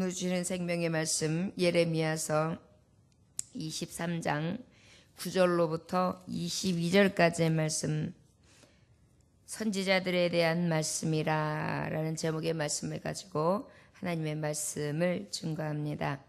오늘 주시는 생명의 말씀 예레미야서 23장 9절로부터 22절까지의 말씀 선지자들에 대한 말씀이라 라는 제목의 말씀을 가지고 하나님의 말씀을 증거합니다.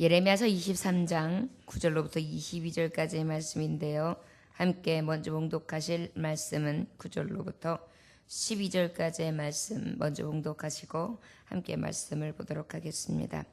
예레미야서 23장 9절로부터 22절까지의 말씀인데요. 함께 먼저 봉독하실 말씀은 9절로부터 12절까지의 말씀 먼저 봉독하시고 함께 말씀을 보도록 하겠습니다.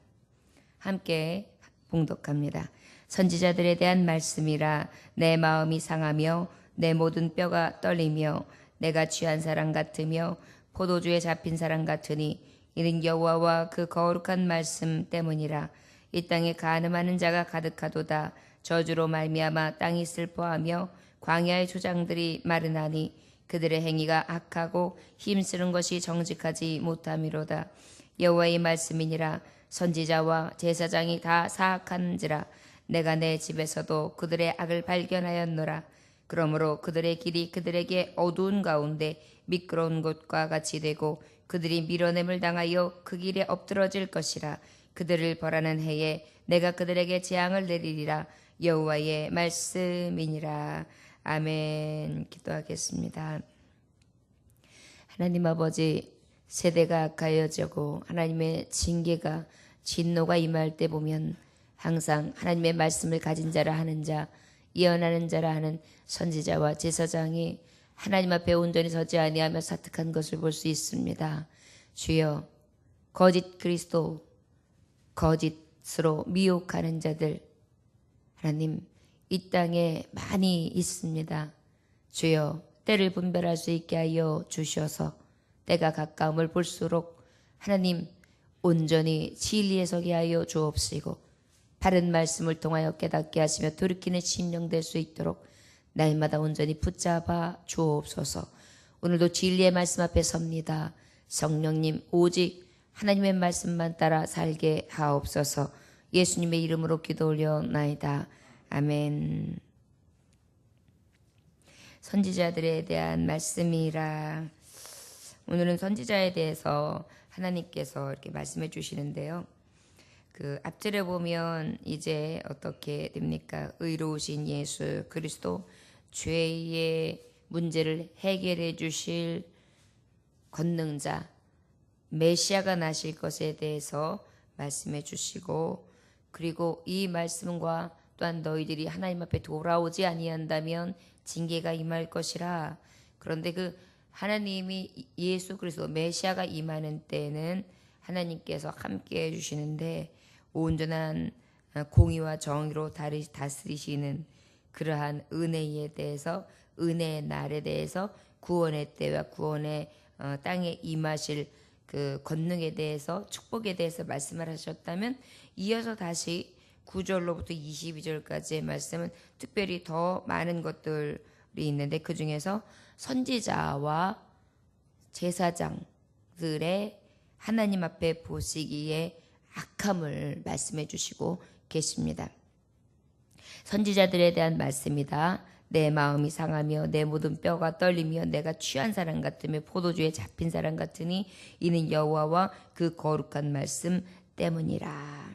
함께 봉독합니다. 선지자들에 대한 말씀이라 내 마음이 상하며 내 모든 뼈가 떨리며 내가 취한 사람 같으며 포도주에 잡힌 사람 같으니 이는 여호와와 그 거룩한 말씀 때문이라 이 땅에 가늠하는 자가 가득하도다 저주로 말미암아 땅이 슬퍼하며 광야의 조장들이 마르나니 그들의 행위가 악하고 힘쓰는 것이 정직하지 못함이로다. 여호와의 말씀이니라. 선지자와 제사장이 다 사악한지라. 내가 내 집에서도 그들의 악을 발견하였노라. 그러므로 그들의 길이 그들에게 어두운 가운데 미끄러운 곳과 같이 되고 그들이 밀어냄을 당하여 그 길에 엎드러질 것이라. 그들을 벌하는 해에 내가 그들에게 재앙을 내리리라. 여호와의 말씀이니라 아멘 기도하겠습니다. 하나님 아버지 세대가 악하여지고 하나님의 징계가 진노가 임할 때 보면 항상 하나님의 말씀을 가진 자라 하는 자 예언하는 자라 하는 선지자와 제사장이 하나님 앞에 온전히 서지 아니하며 사특한 것을 볼 수 있습니다. 주여 거짓 그리스도 거짓으로 미혹하는 자들 하나님 이 땅에 많이 있습니다. 주여 때를 분별할 수 있게 하여 주셔서 때가 가까움을 볼수록 하나님 온전히 진리에 서게 하여 주옵시고 바른 말씀을 통하여 깨닫게 하시며 돌이키는 심령 될 수 있도록 날마다 온전히 붙잡아 주옵소서. 오늘도 진리의 말씀 앞에 섭니다. 성령님 오직 하나님의 말씀만 따라 살게 하옵소서. 예수님의 이름으로 기도 올려나이다. 아멘. 선지자들에 대한 말씀이라 오늘은 선지자에 대해서 하나님께서 이렇게 말씀해 주시는데요. 그 앞절에 보면 이제 어떻게 됩니까? 의로우신 예수 그리스도 죄의 문제를 해결해 주실 권능자 메시아가 나실 것에 대해서 말씀해 주시고 그리고 이 말씀과 또한 너희들이 하나님 앞에 돌아오지 아니한다면 징계가 임할 것이라. 그런데 그 하나님이 예수 그리스도 메시아가 임하는 때는 하나님께서 함께 해 주시는데 온전한 공의와 정의로 다스리시는 그러한 은혜에 대해서 은혜의 날에 대해서 구원의 때와 구원의 어, 땅에 임하실 그 권능에 대해서 축복에 대해서 말씀을 하셨다면 이어서 다시 9절로부터 22절까지의 말씀은 특별히 더 많은 것들이 있는데 그 중에서 선지자와 제사장들의 하나님 앞에 보시기에 악함을 말씀해 주시고 계십니다. 선지자들에 대한 말씀이다. 내 마음이 상하며 내 모든 뼈가 떨리며 내가 취한 사람 같으며 포도주에 잡힌 사람 같으니 이는 여호와와 그 거룩한 말씀 때문이라.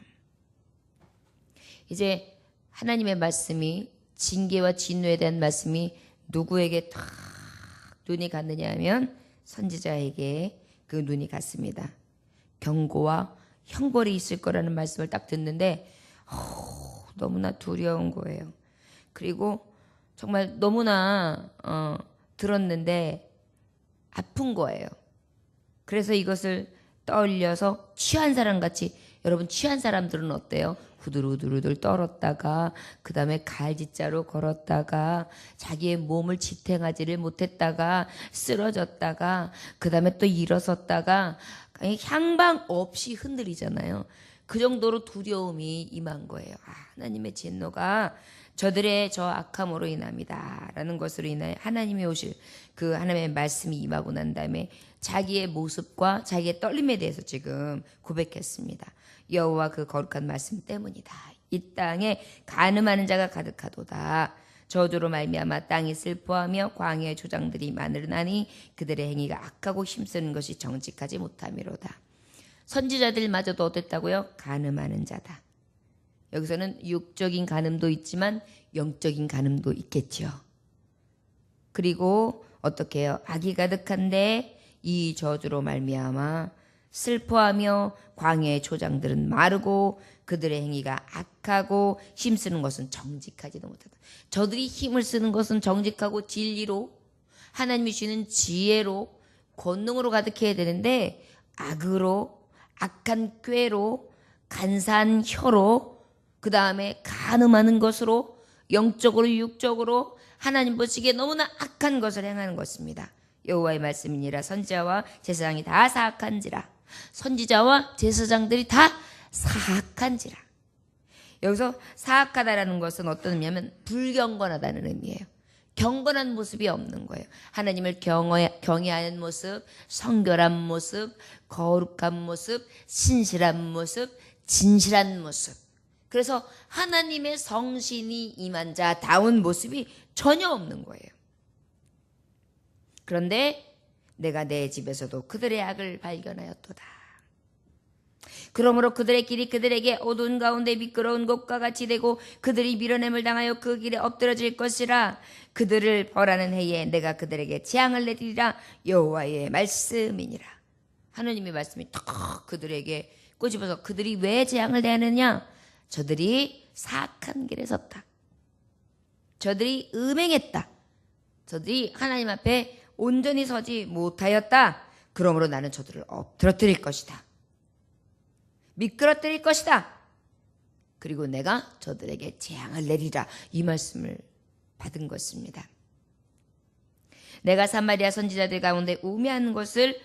이제 하나님의 말씀이 징계와 진노에 대한 말씀이 누구에게 탁 눈이 갔느냐 하면 선지자에게 그 눈이 갔습니다. 경고와 형벌이 있을 거라는 말씀을 딱 듣는데 어, 너무나 두려운 거예요. 그리고 정말 너무나 어, 들었는데 아픈 거예요. 그래서 이것을 떠올려서 취한 사람 같이 여러분 취한 사람들은 어때요? 후들후들후들 떨었다가 그 다음에 갈지자로 걸었다가 자기의 몸을 지탱하지를 못했다가 쓰러졌다가 그 다음에 또 일어섰다가 향방 없이 흔들리잖아요. 그 정도로 두려움이 임한 거예요. 아, 하나님의 진노가 저들의 저 악함으로 인합니다. 라는 것으로 인하여 하나님이 오실 그 하나님의 말씀이 임하고 난 다음에 자기의 모습과 자기의 떨림에 대해서 지금 고백했습니다. 여호와 그 거룩한 말씀 때문이다. 이 땅에 가늠하는 자가 가득하도다. 저주로 말미암아 땅이 슬퍼하며 광야의 조장들이 마늘나니 그들의 행위가 악하고 힘쓰는 것이 정직하지 못함이로다. 선지자들마저도 어땠다고요? 가늠하는 자다. 여기서는 육적인 가늠도 있지만 영적인 가늠도 있겠지요. 그리고 어떻게 해요? 악이 가득한데 이 저주로 말미암아 슬퍼하며 광야의 초장들은 마르고 그들의 행위가 악하고 힘쓰는 것은 정직하지도 못하다. 저들이 힘을 쓰는 것은 정직하고 진리로 하나님이 주시는 지혜로 권능으로 가득해야 되는데 악으로 악한 꾀로 간사한 혀로 그 다음에 간음하는 것으로 영적으로 육적으로 하나님 보시기에 너무나 악한 것을 행하는 것입니다. 여호와의 말씀이니라 선지자와 제사장이 다 사악한지라 선지자와 제사장들이 다 사악한지라 여기서 사악하다라는 것은 어떤 의미냐면 불경건하다는 의미예요. 경건한 모습이 없는 거예요. 하나님을 경외, 경외하는 모습, 성결한 모습, 거룩한 모습, 신실한 모습, 진실한 모습. 그래서 하나님의 성신이 임한 자다운 모습이 전혀 없는 거예요. 그런데 내가 내 집에서도 그들의 악을 발견하였도다. 그러므로 그들의 길이 그들에게 어두운 가운데 미끄러운 곳과 같이 되고 그들이 밀어냄을 당하여 그 길에 엎드러질 것이라. 그들을 벌하는 해에 내가 그들에게 재앙을 내리리라. 여호와의 말씀이니라. 하느님의 말씀이 턱 그들에게 꼬집어서 그들이 왜 재앙을 내느냐? 저들이 사악한 길에 섰다. 저들이 음행했다. 저들이 하나님 앞에 온전히 서지 못하였다 그러므로 나는 저들을 엎드러뜨릴 것이다 미끄러뜨릴 것이다. 그리고 내가 저들에게 재앙을 내리라. 이 말씀을 받은 것입니다. 내가 사마리아 선지자들 가운데 우매한 것을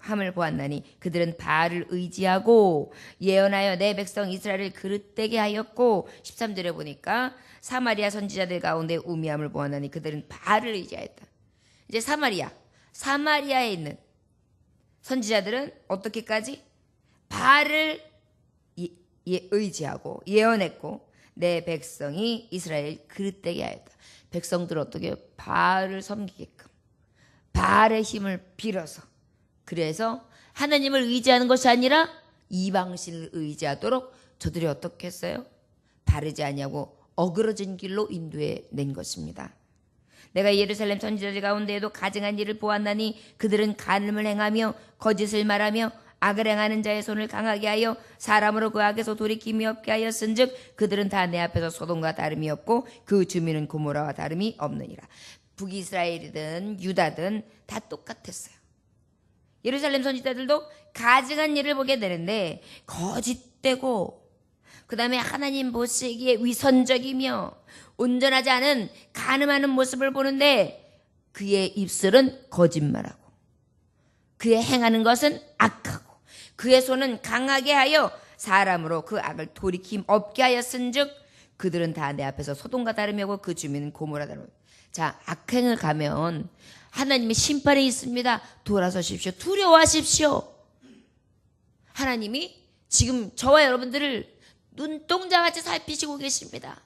함을 보았나니 그들은 바알을 의지하고 예언하여 내 백성 이스라엘을 그릇되게 하였고 13절에 보니까 사마리아 선지자들 가운데 우매함을 보았나니 그들은 바알을 의지하였다. 이제 사마리아 사마리아에 있는 선지자들은 어떻게까지 바알을 의지하고 예언했고 내 백성이 이스라엘 그릇되게 하였다. 백성들 어떻게 바알을 섬기게끔 바알의 힘을 빌어서 그래서 하나님을 의지하는 것이 아니라 이방신을 의지하도록 저들이 어떻게 했어요? 바르지 아니하고 어그러진 길로 인도해 낸 것입니다. 내가 예루살렘 선지자들 가운데에도 가증한 일을 보았나니 그들은 간음을 행하며 거짓을 말하며 악을 행하는 자의 손을 강하게 하여 사람으로 그 악에서 돌이킴이 없게 하였은즉 그들은 다 내 앞에서 소돔과 다름이 없고 그 주민은 고모라와 다름이 없느니라. 북이스라엘이든 유다든 다 똑같았어요. 예루살렘 선지자들도 가증한 일을 보게 되는데 거짓되고 그 다음에 하나님 보시기에 위선적이며 온전하지 않은 가늠하는 모습을 보는데 그의 입술은 거짓말하고 그의 행하는 것은 악하고 그의 손은 강하게 하여 사람으로 그 악을 돌이킴 없게 하였은즉 그들은 다 내 앞에서 소돔과 다름이고 그 주민은 고모라 다름. 자 악행을 가면 하나님의 심판이 있습니다. 돌아서십시오. 두려워하십시오. 하나님이 지금 저와 여러분들을 눈동자같이 살피시고 계십니다.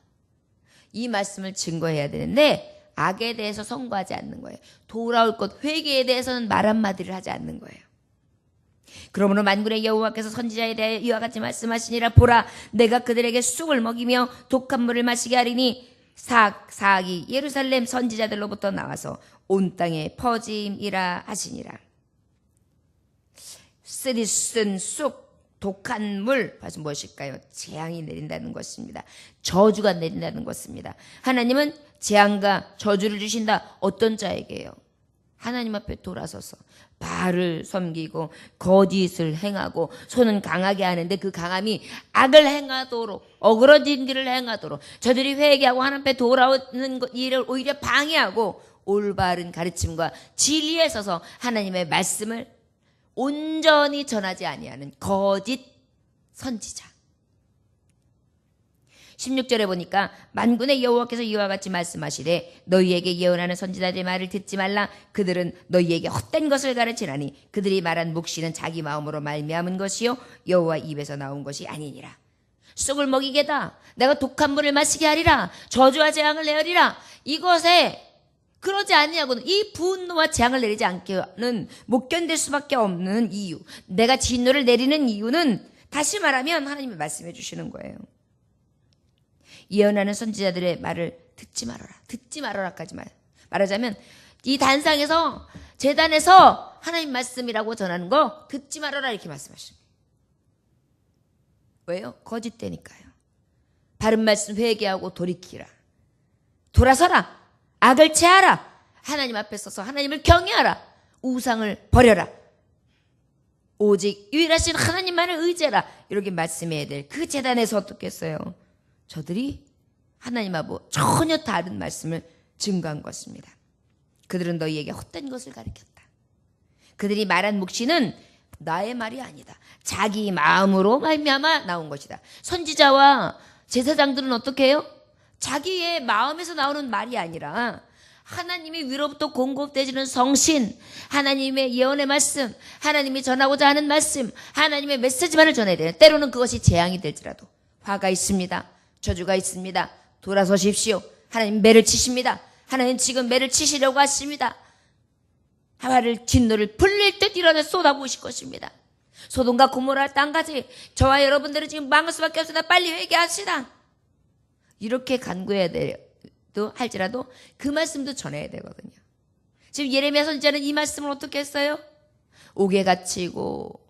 이 말씀을 증거해야 되는데 악에 대해서 선고하지 않는 거예요. 돌아올 것 회개에 대해서는 말 한마디를 하지 않는 거예요. 그러므로 만군의 여호와께서 선지자에 대해 이와 같이 말씀하시니라 보라 내가 그들에게 쑥을 먹이며 독한 물을 마시게 하리니 사악 사악이 예루살렘 선지자들로부터 나와서 온 땅에 퍼짐이라 하시니라 쓰리쓴 쑥 독한 물 바로 무엇일까요? 재앙이 내린다는 것입니다. 저주가 내린다는 것입니다. 하나님은 재앙과 저주를 주신다. 어떤 자에게요? 하나님 앞에 돌아서서 바를 섬기고 거짓을 행하고 손은 강하게 하는데 그 강함이 악을 행하도록 어그러진 일을 행하도록 저들이 회개하고 하나님 앞에 돌아오는 일을 오히려 방해하고 올바른 가르침과 진리에 서서 하나님의 말씀을 온전히 전하지 아니하는 거짓 선지자. 16절에 보니까 만군의 여호와께서 이와 같이 말씀하시되 너희에게 예언하는 선지자들의 말을 듣지 말라. 그들은 너희에게 헛된 것을 가르치나니 그들이 말한 묵시는 자기 마음으로 말미암은 것이요 여호와 입에서 나온 것이 아니니라. 쑥을 먹이게다. 내가 독한 물을 마시게 하리라. 저주와 재앙을 내리라. 이것에 그러지 아니하고는 이 분노와 재앙을 내리지 않게는 못 견딜 수밖에 없는 이유. 내가 진노를 내리는 이유는 다시 말하면 하나님이 말씀해 주시는 거예요. 예언하는 선지자들의 말을 듣지 말아라. 듣지 말아라까지 말. 말하자면 이 단상에서 재단에서 하나님 말씀이라고 전하는 거 듣지 말아라 이렇게 말씀하시는 거예요. 왜요? 거짓되니까요. 바른 말씀 회개하고 돌이키라. 돌아서라. 악을 제하라. 하나님 앞에 서서 하나님을 경외하라. 우상을 버려라. 오직 유일하신 하나님만을 의지하라. 이렇게 말씀해야 될 그 재단에서 어떻겠어요? 저들이 하나님 하고 전혀 다른 말씀을 증거한 것입니다. 그들은 너희에게 헛된 것을 가르쳤다. 그들이 말한 묵시는 나의 말이 아니다. 자기 마음으로 말미암아 나온 것이다. 선지자와 제사장들은 어떻게 해요? 자기의 마음에서 나오는 말이 아니라 하나님이 위로부터 공급되지는 성신, 하나님의 예언의 말씀, 하나님이 전하고자 하는 말씀, 하나님의 메시지만을 전해야 돼요. 때로는 그것이 재앙이 될지라도 화가 있습니다. 저주가 있습니다. 돌아서십시오. 하나님 매를 치십니다. 하나님 지금 매를 치시려고 하십니다. 하와를 진노를 불릴 듯 일어나 쏟아부으실 것입니다. 소돔과 고모라 땅까지 저와 여러분들은 지금 망할 수밖에 없으나 빨리 회개합시다. 이렇게 간구해야 돼도 할지라도 그 말씀도 전해야 되거든요. 지금 예레미야 선지자는 이 말씀을 어떻게 했어요? 옥에 갇히고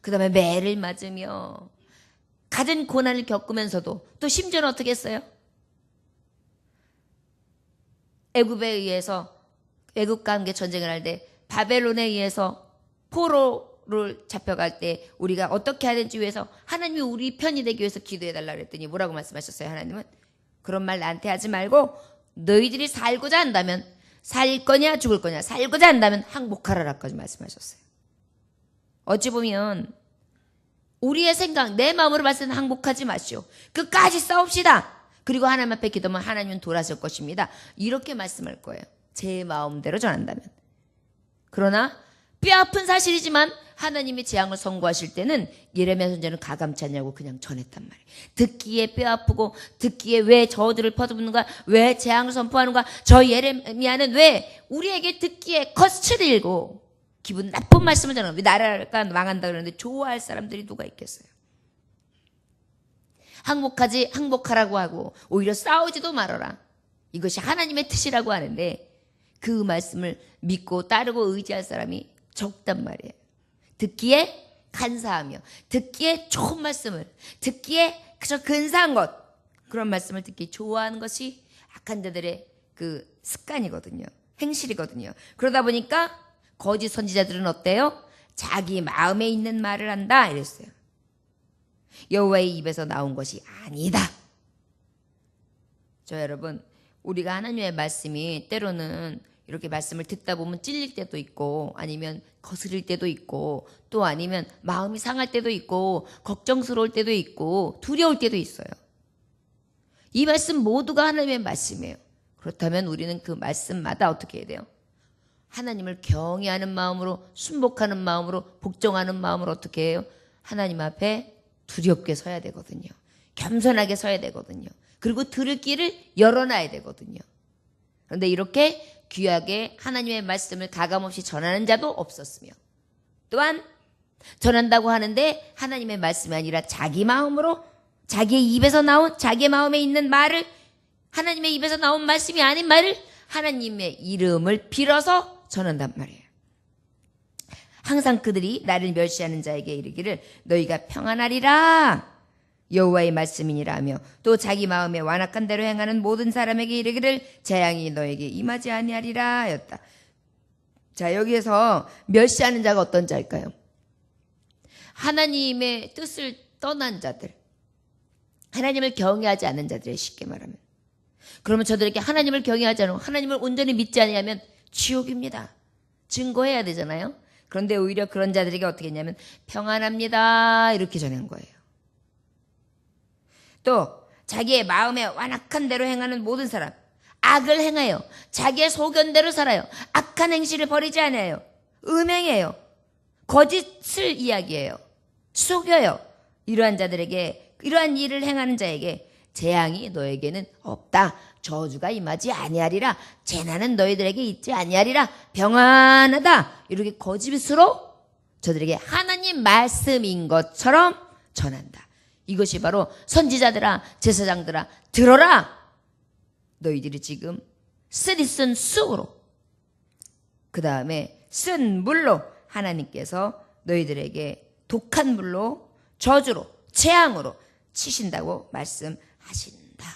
그 다음에 매를 맞으며 가진 고난을 겪으면서도 또 심지어는 어떻게 했어요? 애굽에 의해서 애굽과 함께 전쟁을 할 때 바벨론에 의해서 포로를 잡혀갈 때 우리가 어떻게 해야 되는지 위해서 하나님이 우리 편이 되기 위해서 기도해 달라 그랬더니 뭐라고 말씀하셨어요? 하나님은 그런 말 나한테 하지 말고 너희들이 살고자 한다면 살 거냐 죽을 거냐 살고자 한다면 항복하라라까지 말씀하셨어요. 어찌 보면 우리의 생각 내 마음으로 봤을 때는 항복하지 마시오. 끝까지 싸웁시다. 그리고 하나님 앞에 기도하면 하나님은 돌아설 것입니다. 이렇게 말씀할 거예요. 제 마음대로 전한다면. 그러나 뼈아픈 사실이지만 하나님이 재앙을 선고하실 때는 예레미야 선지자는 가감치 않냐고 그냥 전했단 말이에요. 듣기에 뼈아프고 듣기에 왜 저들을 퍼붓는가 왜 재앙을 선포하는가 저 예레미야는 왜 우리에게 듣기에 거칠고 기분 나쁜 말씀을 전하는 왜 나라가 망한다 그러는데 좋아할 사람들이 누가 있겠어요. 항복하지 항복하라고 하고 오히려 싸우지도 말아라. 이것이 하나님의 뜻이라고 하는데 그 말씀을 믿고 따르고 의지할 사람이 적단 말이에요. 듣기에 간사하며 듣기에 좋은 말씀을 듣기에 그저 근사한 것 그런 말씀을 듣기 좋아하는 것이 악한 자들의 그 습관이거든요. 행실이거든요. 그러다 보니까 거짓 선지자들은 어때요? 자기 마음에 있는 말을 한다 이랬어요. 여호와의 입에서 나온 것이 아니다. 저 여러분 우리가 하나님의 말씀이 때로는 이렇게 말씀을 듣다 보면 찔릴 때도 있고 아니면 거스릴 때도 있고 또 아니면 마음이 상할 때도 있고 걱정스러울 때도 있고 두려울 때도 있어요. 이 말씀 모두가 하나님의 말씀이에요. 그렇다면 우리는 그 말씀마다 어떻게 해야 돼요? 하나님을 경외하는 마음으로 순복하는 마음으로 복종하는 마음으로 어떻게 해요? 하나님 앞에 두렵게 서야 되거든요. 겸손하게 서야 되거든요. 그리고 들을 길을 열어놔야 되거든요. 그런데 이렇게 귀하게 하나님의 말씀을 가감없이 전하는 자도 없었으며 또한 전한다고 하는데 하나님의 말씀이 아니라 자기 마음으로 자기의 입에서 나온 자기의 마음에 있는 말을 하나님의 입에서 나온 말씀이 아닌 말을 하나님의 이름을 빌어서 전한단 말이에요. 항상 그들이 나를 멸시하는 자에게 이르기를 너희가 평안하리라 여호와의 말씀이니라 하며 또 자기 마음에 완악한 대로 행하는 모든 사람에게 이르기를 재앙이 너에게 임하지 아니하리라 하였다. 자 여기에서 멸시하는 자가 어떤 자일까요? 하나님의 뜻을 떠난 자들 하나님을 경외하지 않는 자들의 쉽게 말하면 그러면 저들에게 하나님을 경외하지 않고 하나님을 온전히 믿지 않으면 지옥입니다. 증거해야 되잖아요. 그런데 오히려 그런 자들에게 어떻게 했냐면 평안합니다 이렇게 전한 거예요. 또 자기의 마음에 완악한 대로 행하는 모든 사람 악을 행하여 자기의 소견대로 살아요. 악한 행실을 버리지 않아요. 음행해요. 거짓을 이야기해요. 속여요. 이러한 자들에게 이러한 일을 행하는 자에게 재앙이 너에게는 없다. 저주가 임하지 아니하리라 재난은 너희들에게 있지 아니하리라 평안하다 이렇게 거짓으로 저들에게 하나님 말씀인 것처럼 전한다. 이것이 바로 선지자들아 제사장들아 들어라 너희들이 지금 쓰리쓴 쑥으로 그 다음에 쓴 물로 하나님께서 너희들에게 독한 물로 저주로 재앙으로 치신다고 말씀하신다.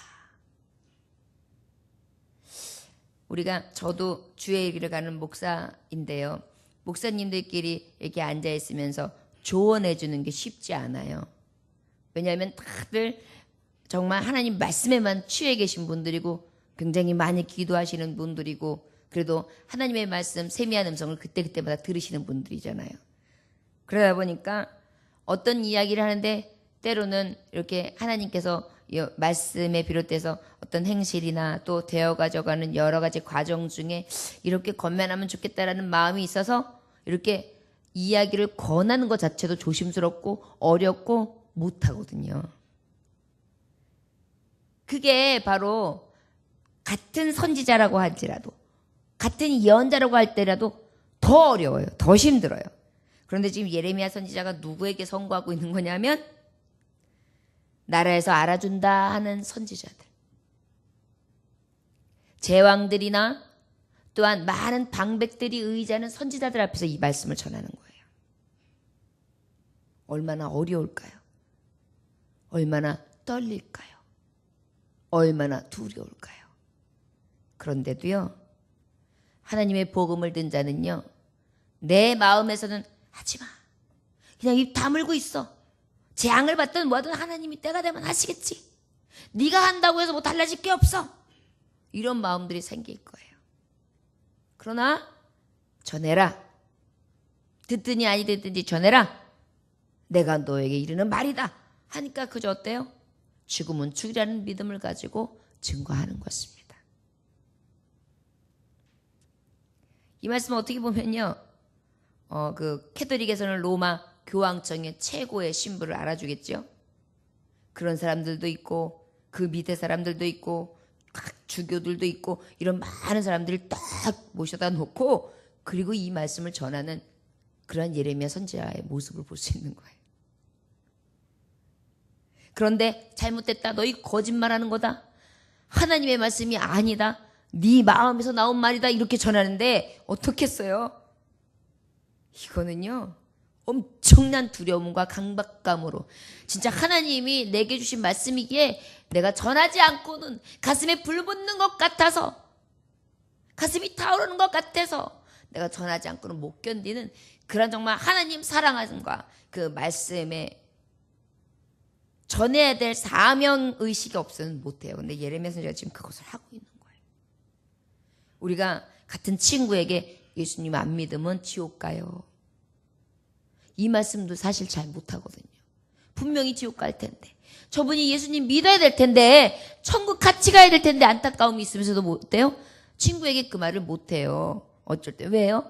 우리가 저도 주의 길을 가는 목사인데요. 목사님들끼리 이렇게 앉아 있으면서 조언해 주는 게 쉽지 않아요. 왜냐하면 다들 정말 하나님 말씀에만 취해 계신 분들이고 굉장히 많이 기도하시는 분들이고 그래도 하나님의 말씀 세미한 음성을 그때그때마다 들으시는 분들이잖아요. 그러다 보니까 어떤 이야기를 하는데 때로는 이렇게 하나님께서 이 말씀에 비롯돼서 어떤 행실이나 또 되어 가져가는 여러 가지 과정 중에 이렇게 건면하면 좋겠다라는 마음이 있어서 이렇게 이야기를 권하는 것 자체도 조심스럽고 어렵고 못 하거든요. 그게 바로 같은 선지자라고 할지라도 같은 예언자라고 할 때라도 더 어려워요. 더 힘들어요. 그런데 지금 예레미야 선지자가 누구에게 선고하고 있는 거냐면 나라에서 알아준다 하는 선지자들. 제왕들이나 또한 많은 방백들이 의지하는 선지자들 앞에서 이 말씀을 전하는 거예요. 얼마나 어려울까요? 얼마나 떨릴까요? 얼마나 두려울까요? 그런데도요, 하나님의 복음을 든 자는요, 내 마음에서는 하지 마. 그냥 입 다물고 있어. 재앙을 받든 뭐든 하나님이 때가 되면 하시겠지. 네가 한다고 해서 뭐 달라질 게 없어. 이런 마음들이 생길 거예요. 그러나 전해라. 듣든지 아니 듣든지 전해라. 내가 너에게 이르는 말이다. 하니까 그저 어때요? 죽음은 죽이라는 믿음을 가지고 증거하는 것입니다. 이 말씀은 어떻게 보면요. 어, 그 캐톨릭에서는 로마 교황청의 최고의 신부를 알아주겠죠. 그런 사람들도 있고 그 밑에 사람들도 있고 각 주교들도 있고 이런 많은 사람들을 딱 모셔다 놓고 그리고 이 말씀을 전하는 그런 예레미야 선지자의 모습을 볼 수 있는 거예요. 그런데 잘못됐다. 너희 거짓말하는 거다. 하나님의 말씀이 아니다. 네 마음에서 나온 말이다. 이렇게 전하는데 어떻겠어요? 이거는요. 엄청난 두려움과 강박감으로 진짜 하나님이 내게 주신 말씀이기에 내가 전하지 않고는 가슴에 불 붙는 것 같아서 가슴이 타오르는 것 같아서 내가 전하지 않고는 못 견디는 그런 정말 하나님 사랑하심과 그 말씀에 전해야 될 사명 의식이 없으면 못해요. 근데 예레미야 선지가 지금 그것을 하고 있는 거예요. 우리가 같은 친구에게 예수님 안 믿으면 지옥 가요. 이 말씀도 사실 잘 못하거든요. 분명히 지옥 갈 텐데. 저분이 예수님 믿어야 될 텐데, 천국 같이 가야 될 텐데, 안타까움이 있으면서도 못해요? 친구에게 그 말을 못해요. 어쩔 때. 왜요?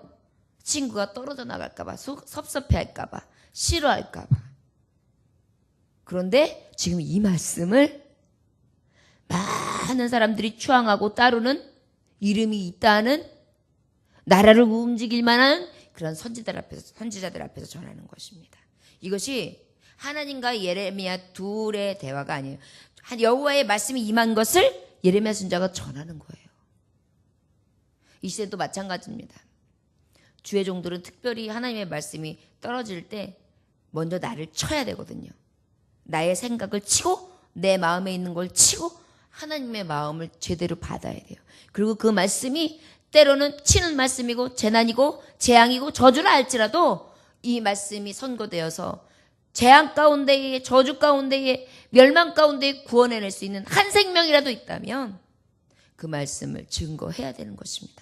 친구가 떨어져 나갈까봐, 섭섭해 할까봐, 싫어할까봐. 그런데 지금 이 말씀을 많은 사람들이 추앙하고 따르는 이름이 있다는 나라를 움직일 만한 그런 선지자들 앞에서 선지자들 앞에서 전하는 것입니다. 이것이 하나님과 예레미야 둘의 대화가 아니에요. 한 여호와의 말씀이 임한 것을 예레미야 선자가 전하는 거예요. 이 시대도 마찬가지입니다. 주의 종들은 특별히 하나님의 말씀이 떨어질 때 먼저 나를 쳐야 되거든요. 나의 생각을 치고 내 마음에 있는 걸 치고 하나님의 마음을 제대로 받아야 돼요. 그리고 그 말씀이 때로는 치는 말씀이고 재난이고 재앙이고 저주라 할지라도 이 말씀이 선고되어서 재앙 가운데에 저주 가운데에 멸망 가운데에 구원해낼 수 있는 한 생명이라도 있다면 그 말씀을 증거해야 되는 것입니다.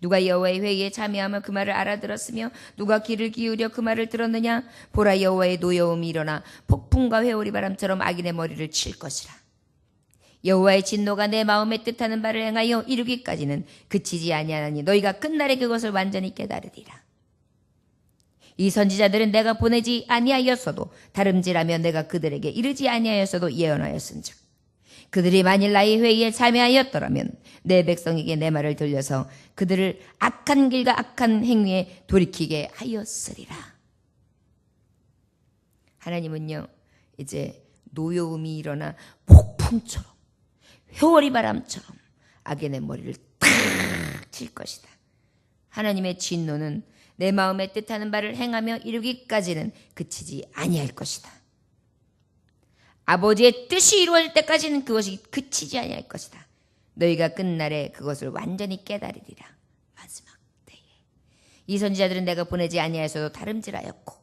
누가 여호와의 회의에 참여하며 그 말을 알아들었으며 누가 귀를 기울여 그 말을 들었느냐? 보라 여호와의 노여움이 일어나 폭풍과 회오리 바람처럼 악인의 머리를 칠 것이라. 여호와의 진노가 내 마음에 뜻하는 바를 행하여 이루기까지는 그치지 아니하니 너희가 끝날에 그것을 완전히 깨달으리라. 이 선지자들은 내가 보내지 아니하였어도 다름질하며 내가 그들에게 이르지 아니하였어도 예언하였은즉 그들이 만일 나의 회의에 참여하였더라면 내 백성에게 내 말을 들려서 그들을 악한 길과 악한 행위에 돌이키게 하였으리라. 하나님은요, 이제 노여움이 일어나 폭풍처럼, 회오리 바람처럼 악인의 머리를 탁 칠 것이다. 하나님의 진노는 내 마음에 뜻하는 바를 행하며 이루기까지는 그치지 아니할 것이다. 아버지의 뜻이 이루어질 때까지는 그것이 그치지 아니할 것이다. 너희가 끝날에 그것을 완전히 깨달으리라. 마지막 때에 이 선지자들은 내가 보내지 아니하여서도 다름질하였고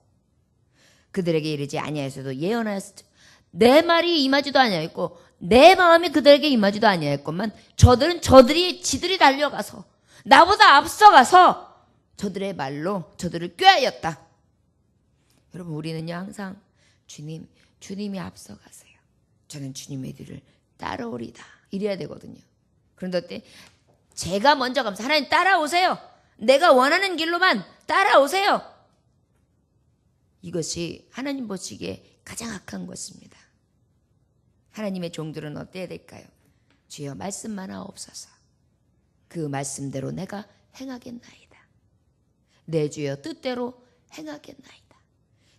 그들에게 이르지 아니하여서도 예언하였으 내 말이 임하지도 아니하였고 내 마음이 그들에게 임하지도 아니하였건만 저들은 저들이 지들이 달려가서 나보다 앞서가서 저들의 말로 저들을 꾀하였다. 여러분 우리는요 항상 주님 주님이 앞서가세요. 저는 주님의 뒤를 따라오리다. 이래야 되거든요. 그런데 어때? 제가 먼저 가면서 하나님 따라오세요. 내가 원하는 길로만 따라오세요. 이것이 하나님 보시기에 가장 악한 것입니다. 하나님의 종들은 어때야 될까요? 주여 말씀만 하옵소서. 그 말씀대로 내가 행하겠나이다. 내 주여 뜻대로 행하겠나이다.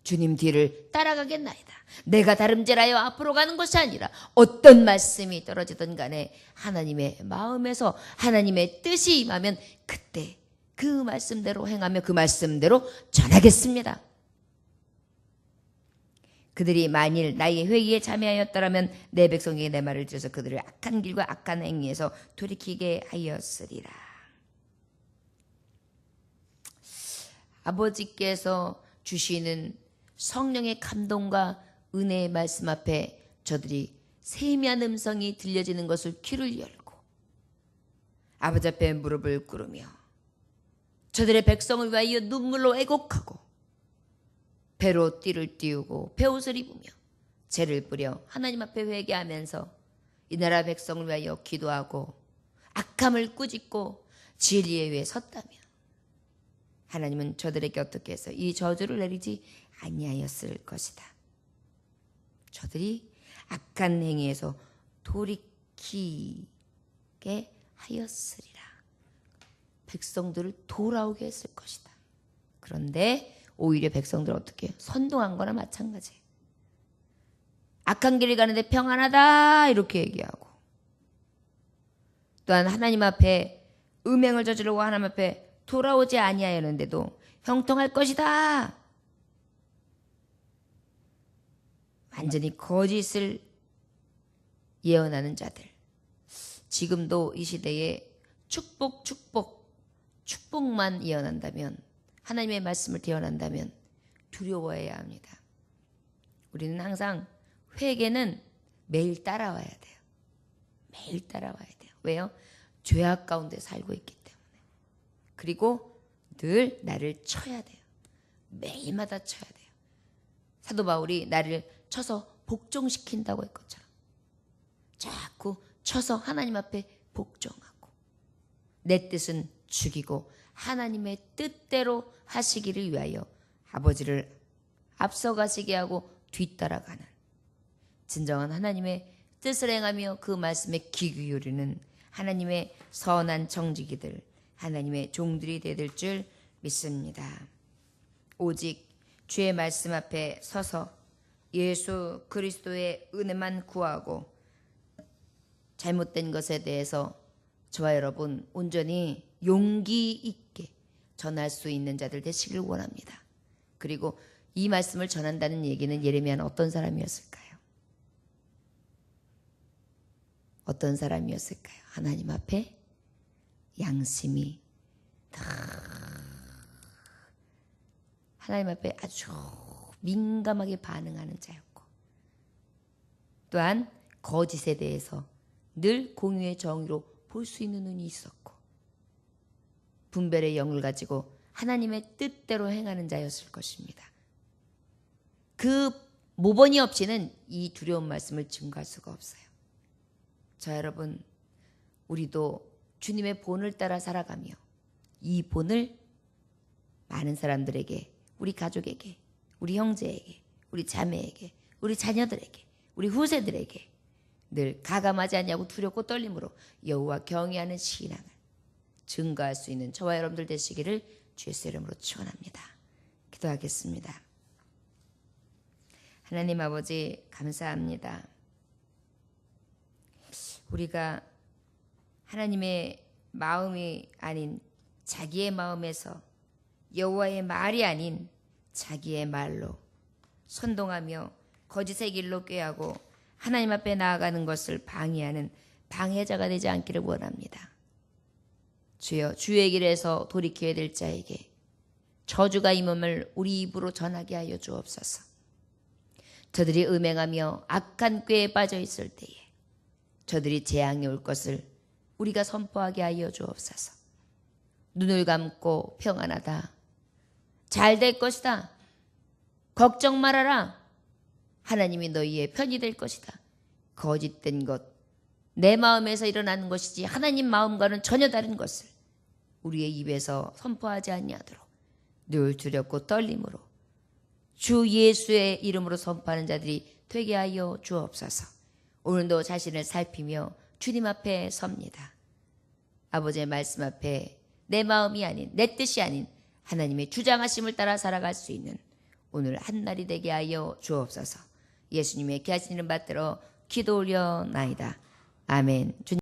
주님 뒤를 따라가겠나이다. 내가 다름질하여 앞으로 가는 것이 아니라 어떤 말씀이 떨어지든 간에 하나님의 마음에서 하나님의 뜻이 임하면 그때 그 말씀대로 행하며 그 말씀대로 전하겠습니다. 그들이 만일 나의 회의에 참여하였더라면 내 백성에게 내 말을 들어서 그들을 악한 길과 악한 행위에서 돌이키게 하였으리라. 아버지께서 주시는 성령의 감동과 은혜의 말씀 앞에 저들이 세미한 음성이 들려지는 것을 귀를 열고 아버지 앞에 무릎을 꿇으며 저들의 백성을 위하여 눈물로 애곡하고 배로 띠를 띄우고 배옷을 입으며 죄를 뿌려 하나님 앞에 회개하면서 이 나라 백성을 위하여 기도하고 악함을 꾸짖고 진리에 위해 섰다면 하나님은 저들에게 어떻게 해서 이 저주를 내리지 아니하였을 것이다. 저들이 악한 행위에서 돌이키게 하였으리라. 백성들을 돌아오게 했을 것이다. 그런데 오히려 백성들 어떻게 선동한 거나 마찬가지. 악한 길을 가는데 평안하다 이렇게 얘기하고 또한 하나님 앞에 음행을 저지르고 하나님 앞에 돌아오지 아니하였는데도 형통할 것이다. 완전히 거짓을 예언하는 자들. 지금도 이 시대에 축복, 축복, 축복만 예언한다면 하나님의 말씀을 예언한다면 두려워해야 합니다. 우리는 항상 회개는 매일 따라와야 돼요. 매일 따라와야 돼요. 왜요? 죄악 가운데 살고 있기 때문에. 그리고 늘 나를 쳐야 돼요. 매일마다 쳐야 돼요. 사도 바울이 나를 쳐서 복종시킨다고 했것처럼 자꾸 쳐서 하나님 앞에 복종하고 내 뜻은 죽이고 하나님의 뜻대로 하시기를 위하여 아버지를 앞서가시게 하고 뒤따라가는 진정한 하나님의 뜻을 행하며 그 말씀에 귀 기울이는 하나님의 선한 정직이들 하나님의 종들이 되될 줄 믿습니다. 오직 주의 말씀 앞에 서서 예수 그리스도의 은혜만 구하고 잘못된 것에 대해서 저와 여러분 온전히 용기 있게 전할 수 있는 자들 되시길 원합니다. 그리고 이 말씀을 전한다는 얘기는 예레미야는 어떤 사람이었을까요? 어떤 사람이었을까요? 하나님 앞에 양심이 하나님 앞에 아주 민감하게 반응하는 자였고 또한 거짓에 대해서 늘 공유의 정의로 볼 수 있는 눈이 있었고 분별의 영을 가지고 하나님의 뜻대로 행하는 자였을 것입니다. 그 모본이 없이는 이 두려운 말씀을 증거할 수가 없어요. 자 여러분 우리도 주님의 본을 따라 살아가며 이 본을 많은 사람들에게 우리 가족에게 우리 형제에게, 우리 자매에게, 우리 자녀들에게, 우리 후세들에게 늘 가감하지 않냐고 두렵고 떨림으로 여호와 경외하는 신앙을 증거할 수 있는 저와 여러분들 되시기를 주의 이름으로 축원합니다. 기도하겠습니다. 하나님 아버지 감사합니다. 우리가 하나님의 마음이 아닌 자기의 마음에서 여호와의 말이 아닌 자기의 말로 선동하며 거짓의 길로 꾀하고 하나님 앞에 나아가는 것을 방해하는 방해자가 되지 않기를 원합니다. 주여 주의 길에서 돌이켜야 될 자에게 저주가 임함을 우리 입으로 전하게 하여 주옵소서. 저들이 음행하며 악한 꾀에 빠져 있을 때에 저들이 재앙이 올 것을 우리가 선포하게 하여 주옵소서. 눈을 감고 평안하다. 잘 될 것이다. 걱정 말아라. 하나님이 너희의 편이 될 것이다. 거짓된 것, 내 마음에서 일어나는 것이지 하나님 마음과는 전혀 다른 것을 우리의 입에서 선포하지 아니하도록 늘 두렵고 떨림으로 주 예수의 이름으로 선포하는 자들이 되게 하여 주옵소서. 오늘도 자신을 살피며 주님 앞에 섭니다. 아버지의 말씀 앞에 내 마음이 아닌 내 뜻이 아닌 하나님의 주장하심을 따라 살아갈 수 있는 오늘 한 날이 되게 하여 주옵소서. 예수님의 귀하신 이름 받들어 기도 올려 나이다. 아멘. 주님